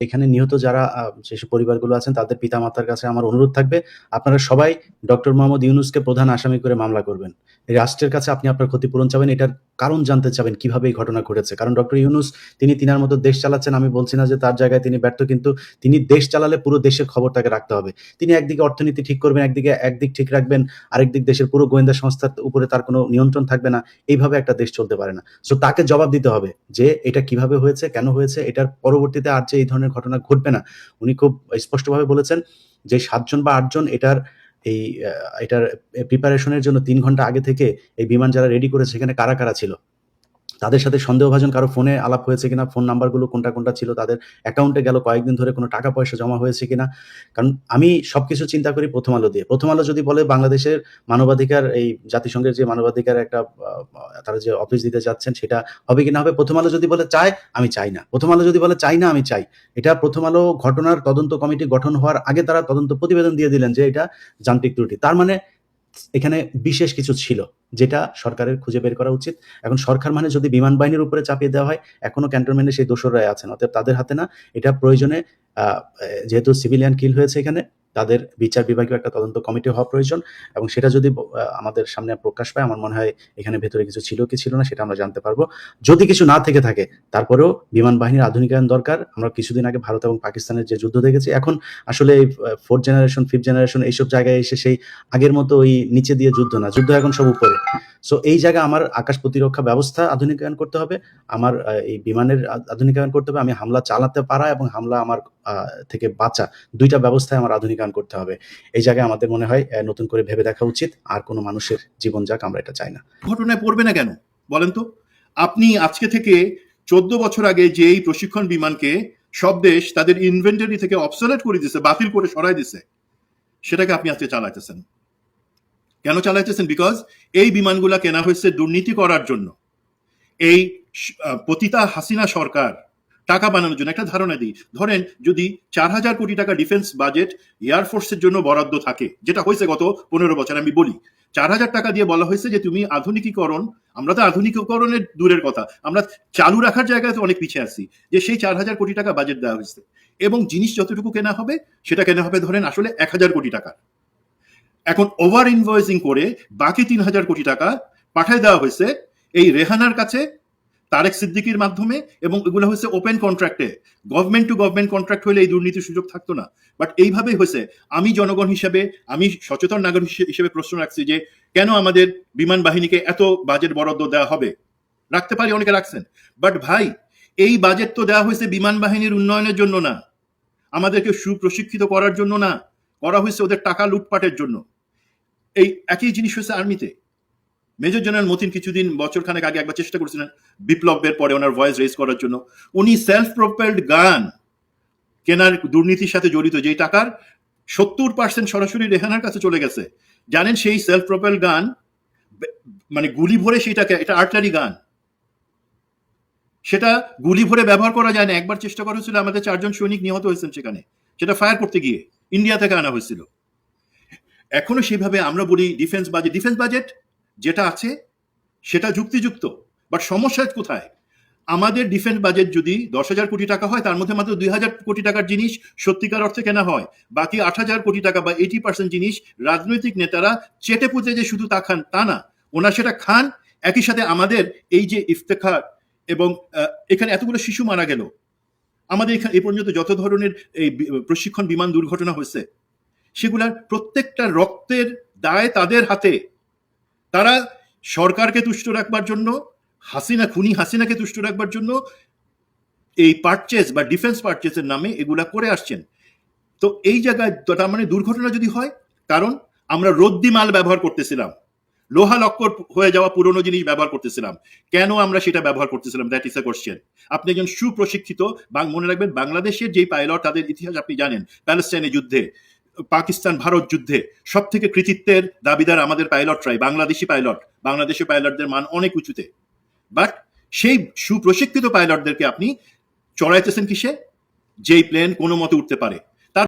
এখানে নিহত যারা আ যেসব পরিবারগুলো আছেন তাদের পিতামাতার কাছে আমার অনুরোধ থাকবে, আপনারা সবাই ডক্টর মোহাম্মদ ইউনুসকে প্রধান আসামি করে মামলা করবেন। রাষ্ট্রের কাছে আপনি আপনার ক্ষতিপূরণ চাবেন, এটার কারণ জানতে চাবেন কীভাবে এই ঘটনা ঘটেছে। কারণ ডক্টর ইউনুস তিনি তিনার মতো দেশ চালাচ্ছেন, আমি বলছি না যে তার জায়গায় তিনি ব্যর্থ কিন্তু তিনি দেশ চালালে পুরো দেশের খবর তাকে রাখতে হবে। তিনি একদিকে অর্থনীতি ঠিক করবেন, একদিকে একদিক ঠিক রাখবেন, আরেকদিক দেশের পুরো গোয়েন্দা সংস্থার উপরে তার কোনো নিয়ন্ত্রণ থাকবে না। এইভাবে একটা দেশ চলতে পারে না। সো তাকে জবাব দিতে হবে যে এটা কীভাবে হয়েছে, কেন হয়েছে, এটার পরবর্তীতে আর যে এই ধরনের ঘটনা ঘটবে না। উনি খুব স্পষ্টভাবে বলেছেন যে সাতজন বা আটজন এটার এই এটার প্রিপারেশনের জন্য তিন ঘণ্টা আগে থেকে এই বিমান যারা রেডি করেছে সেখানে কারা, কারা ছিল? তাদের সাথে সন্দেহভাজন কারও ফোনে আলাপ হয়েছে কিনা, ফোন নাম্বারগুলো কোনটা, কোনটা ছিল, তাদের অ্যাকাউন্টে গেল কয়েকদিন ধরে কোনো টাকা-পয়সা জমা হয়েছে কিনা। কারণ আমি সব কিছু চিন্তা করি 'প্রথম আলো' দিয়ে। 'প্রথম আলো' যদি বলে বাংলাদেশের মানবাধিকার এই জাতিসংঘের যে মানবাধিকার একটা তারা যে অফিস দিতে যাচ্ছেন সেটা হবে কি না হবে। 'প্রথম আলো' যদি বলে চায়, আমি চাই না। 'প্রথম আলো' যদি বলে চাই না, আমি চাই। এটা 'প্রথম আলো' ঘটনার তদন্ত কমিটি গঠন হওয়ার আগে তারা তদন্ত প্রতিবেদন দিয়ে দিলেন যে এটা যান্ত্রিক ত্রুটি। তার মানে এখানে বিশেষ কিছু ছিল যেটা সরকারের খুঁজে বের করা উচিত। এখন সরকার মানে যদি বিমান বাহিনীর উপরে চাপিয়ে দেওয়া হয়, এখনও ক্যান্টনমেন্টে সেই দোসররাই আছেন। অর্থাৎ তাদের হাতে না। এটা প্রয়োজনে যেহেতু সিভিলিয়ান কিল হয়েছে এখানে, তাদের বিচার বিভাগীয় একটা তদন্ত কমিটি হওয়া প্রয়োজন এবং সেটা যদি আমাদের সামনে প্রকাশ পায় আমার মনে হয় এখানে ভেতরে কিছু ছিল কি ছিল না সেটা আমরা জানতে পারব যদি কিছু না থেকে থাকে তারপরেও বিমান বাহিনীর আধুনিকায়ন দরকার। আমরা কিছুদিন আগে ভারত এবং পাকিস্তানের যে যুদ্ধ দেখেছি, এখন আসলে এই 4th জেনারেশন, 5th জেনারেশন এইসব জায়গায় এসে সেই আগের মতো ওই নিচে দিয়ে যুদ্ধ না। যুদ্ধ এখন সব উপরে। সো এই জায়গায় আমার আকাশ প্রতিরক্ষা ব্যবস্থা আধুনিকায়ন করতে হবে। আমার এই বিমানের আধুনিকায়ন করতে হবে। আমি হামলা চালাতে পারা এবং হামলা আমার থেকে বাঁচা ২ টা ব্যবস্থায় আমার আধুনিকায়ন করতে হবে। এই জায়গায় আমাদের মনে হয় নতুন করে ভেবে দেখা উচিত। আর কোন মানুষের জীবন যাক আমরা এটা চাই না। ঘটনায় পড়বে না কেন? বলেন তো? আপনি আজকে থেকে ১৪ বছর আগে যেই প্রশিক্ষণ বিমানকে সব দেশ তাদের ইনভেন্টারি থেকে obsolete করে দিছে, বাতিল করে সরাই দিছে, সেটাকে আপনি আজকে চালাইতেছেন। কেন চালাইতেছেন? বিকজ এই বিমানগুলা কেনা হয়েছে দুর্নীতি করার জন্য। এই পতিতা হাসিনা সরকার টাকা বানানোর জন্য একটা ধারণা দিই। ধরেন যদি ৪,০০০ কোটি টাকা ডিফেন্স বাজেট এয়ার ফোর্সের জন্য বরাদ্দ থাকে, যেটা হয়েছে গত পনেরো বছর আমি বলি। ৪,০০০ টাকা দিয়ে বলা হয়েছে যে তুমি আধুনিকীকরণ, আমরা তো আধুনিকীকরণের দূরের কথা। আমরা চালু রাখার জায়গায় তো অনেক পিছিয়ে আছি। যে সেই ৪,০০০ কোটি টাকা বাজেট দেওয়া হয়েছে। এবং জিনিস যতটুকু কেনা হবে সেটা কেনা হবে ধরেন আসলে ১,০০০ কোটি টাকা এখন ওভার ইনভয়েসিং করে বাকি ৩,০০০ কোটি টাকা পাঠায় দেওয়া হয়েছে এই রেহানার কাছে তারেক সিদ্দিকীর মাধ্যমে এবং এগুলো হয়েছে ওপেন কন্ট্রাক্টে। গভর্নমেন্ট টু গভর্নমেন্ট কন্ট্রাক্ট হলে এই দুর্নীতির সুযোগ থাকতো না। বাট এইভাবেই হয়েছে। আমি জনগণ হিসেবে, আমি সচেতন নাগরিক হিসে হিসেবে প্রশ্ন রাখছি যে কেন আমাদের বিমান বাহিনীকে এত বাজেট বরাদ্দ দেওয়া হবে? রাখতে পারি অনেকে রাখছেন। বাট ভাই এই বাজেট তো দেওয়া হয়েছে বিমান বাহিনীর উন্নয়নের জন্য না। আমাদেরকে সুপ্রশিক্ষিত করার জন্য না। করা হয়েছে ওদের টাকা লুটপাটের জন্য। এই একই জিনিস হয়েছে আর্মিতে। মেজর জেনারেল মতিন কিছুদিন বছরখানেক আগে একবার চেষ্টা করেছিলেন বিপ্লবের পরে ওনার ভয়েস রেজ করার জন্য। উনি সেলফ প্রপেলড গান কেনার দুর্নীতির সাথে জড়িত যেই টাকার ৭০% সরাসরি রেহানার কাছে চলে গেছে। জানেন সেই সেলফ প্রপেলড গান মানে গুলি ভরে সেটাকে এটা আর্টিলারি গান। সেটা গুলি ভরে ব্যবহার করা যায় না। একবার চেষ্টা করা হয়েছিল আমাদের চারজন সৈনিক নিহত হয়েছেন সেখানে। সেটা ফায়ার করতে গিয়ে। ইন্ডিয়া থেকে আনা হয়েছিল। এখনও সেভাবে আমরা বলি ডিফেন্স বাজেট, ডিফেন্স বাজেট যেটা আছে সেটা যুক্তিযুক্ত। বাট সমস্যা কোথায়? আমাদের ডিফেন্স বাজেট যদি ১০,০০০ কোটি টাকা হয় তার মধ্যে মাত্র ২,০০০ কোটি টাকার জিনিস সত্যিকার অর্থে কেনা হয়। বাকি ৮,০০০ কোটি টাকা বা 80% জিনিস রাজনৈতিক নেতারা চেটেপুটে যে শুধু তা খান তা না। ওনারা সেটা খান একই সাথে আমাদের এই যে ইফতেখার এবং এখানে এতগুলো শিশু মারা গেল। আমাদের এখানে এ পর্যন্ত যত ধরনের এই প্রশিক্ষণ বিমান দুর্ঘটনা হয়েছে, সেগুলার প্রত্যেকটা রক্তের দায় তাদের হাতে। তারা সরকারকে তুষ্ট রাখবার জন্য, হাসিনা খুনি হাসিনাকে তুষ্ট রাখবার জন্য এই পারচেজ বা ডিফেন্স পারচেজ এর নামে এগুলা করে আসছেন। তো এই জায়গায় তার মানে দুর্ঘটনা যদি হয়, কারণ আমরা রদ্দি মাল ব্যবহার করতেছিলাম। লোহা লক্কর হয়ে যাওয়া পুরনো জিনিস ব্যবহার করতেছিলাম। কেন আমরা সেটা ব্যবহার করতেছিলাম? দ্যাট ইস এ কোশ্চেন আপনি একজন সুপ্রশিক্ষিত মনে রাখবেন বাংলাদেশের যেই পাইলট তাদের ইতিহাস আপনি জানেন। প্যালেস্টাইনের যুদ্ধে, পাকিস্তান ভারত যুদ্ধে সব থেকে কৃতিত্বের দাবিদার আমাদের পাইলটরাই, বাংলাদেশি পাইলট। বাংলাদেশি পাইলটদের মান অনেক উঁচুতে। বাট সেই সুপ্রশিক্ষিত পাইলটদেরকে আপনি চড়াইতেছেন কিসে? যেই প্লেন কোনো মতে উঠতে পারে।